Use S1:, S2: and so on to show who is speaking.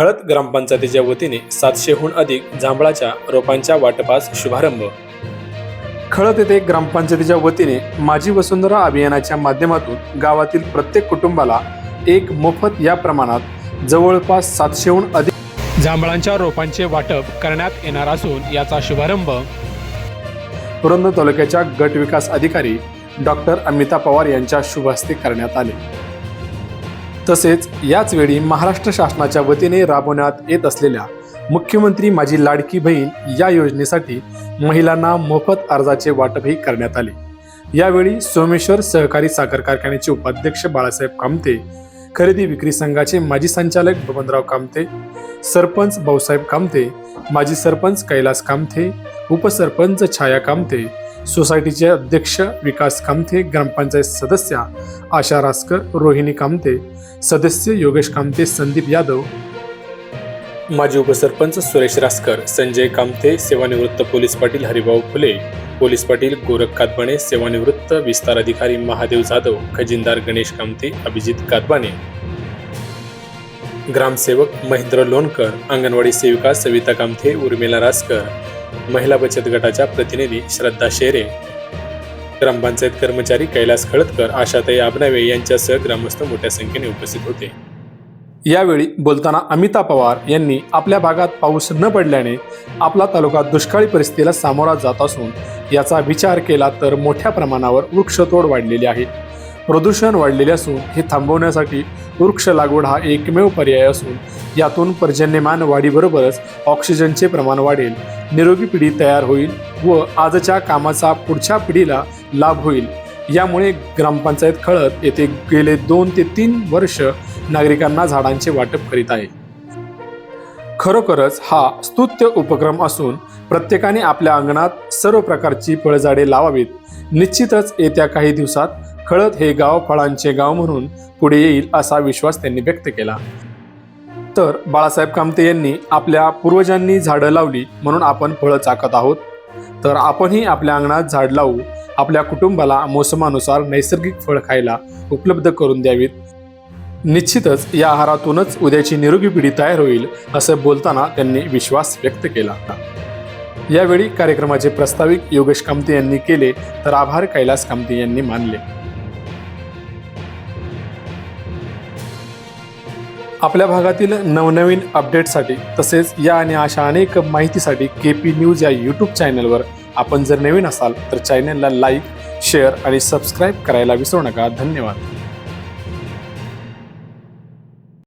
S1: हळद ग्रामपंचायतीच्या वतीने सातशेहून अधिक जांभळाच्या रोपांच्या वाटपास शुभारंभ. खळद येथे ग्रामपंचायतीच्या वतीने माझी वसुंधरा अभियानाच्या माध्यमातून गावातील प्रत्येक कुटुंबाला एक मोफत या प्रमाणात जवळपास सातशेहून अधिक जांभळांच्या रोपांचे वाटप करण्यात येणार असून याचा शुभारंभ. पुरंदर तालुक्याच्या गट विकास अधिकारी डॉक्टर अमिता पवार यांच्या शुभ हस्ते करण्यात आले. तसेच याच वेळी महाराष्ट्र शासनाच्या वतीने राबवण्यात येत असलेल्या मुख्यमंत्री माझी लाडकी बहीण या योजनेसाठी महिलांना मोफत अर्जाचे वाटपही करण्यात आले. यावेळी सोमेश्वर सहकारी साखर कारखान्याचे उपाध्यक्ष बाळासाहेब कामते खरेदी विक्री संघाचे माजी संचालक बबनराव कामते सरपंच भाऊसाहेब कामते माजी सरपंच कैलास कामथे उपसरपंच छाया कामते सोसायटीचे अध्यक्ष विकास कामथे ग्रामपंचायत सदस्या आशा रासकर रोहिणी कामते सदस्य योगेश कामते संदीप यादव. माजी उपसरपंच सुरेश रासकर संजय कामते सेवानिवृत्त पोलीस पाटील हरिभाऊ फुले पोलीस पाटील गोरख कातबाणे सेवानिवृत्त विस्तार अधिकारी महादेव जाधव खजिनदार गणेश कामते अभिजित कातबाणे. ग्रामसेवक महेंद्र लोणकर अंगणवाडी सेविका सविता कामथे उर्मिला रासकर महिला बचत गटाच्या प्रतिनिधी श्रद्धा शेरे ग्रामपंचायत कर्मचारी कैलास खळदकर आशाताई आबनावे यांच्यासह ग्रामस्थ मोठ्या संख्येने उपस्थित होते. यावेळी बोलताना अमिता पवार यांनी आपल्या भागात पाऊस न पडल्याने आपला तालुका दुष्काळी परिस्थितीला सामोरा जात असून याचा विचार केला तर मोठ्या प्रमाणावर वृक्षतोड वाढलेली आहे. प्रदूषण वाढलेले असून हे थांबवण्यासाठी वृक्ष लागवड हा एकमेव पर्याय असून यातून पर्जन्यमान वाढीबरोबरच ऑक्सिजनचे प्रमाण वाढेल. निरोगी पिढी तयार होईल व आजच्या कामाचा पुढच्या पिढीला लाभ होईल. यामुळे ग्रामपंचायत खळद येथे गेले दोन ते तीन वर्ष नागरिकांना झाडांचे वाटप करीत आहे. खरोखरच हा स्तुत्य उपक्रम असून प्रत्येकाने आपल्या अंगणात सर्व प्रकारची फळझाडे लावावीत. निश्चितच येत्या काही दिवसात खळद हे गाव फळांचे गाव म्हणून पुढे येईल असा विश्वास त्यांनी व्यक्त केला. तर बाळासाहेब कामते यांनी आपल्या पूर्वजांनी झाडं लावली म्हणून आपण फळं चाकत आहोत. तर आपणही आपल्या अंगणात झाड लावू आपल्या कुटुंबाला मोसमानुसार नैसर्गिक फळ खायला उपलब्ध करून द्यावीत. निश्चितच या आहारातूनच उद्याची निरोगी पिढी तयार होईल असं बोलताना त्यांनी विश्वास व्यक्त केला. यावेळी कार्यक्रमाचे प्रस्ताविक योगेश कामते यांनी केले तर आभार कैलास कामते यांनी मानले. आपल्या भागातील नवनवीन अपडेटसाठी तसेच या आणि अशा अनेक माहितीसाठी के पी न्यूज या यूट्यूब चॅनलवर आपण जर नवीन असाल तर चॅनलला लाईक शेअर आणि सबस्क्राईब करायला विसरू नका. धन्यवाद.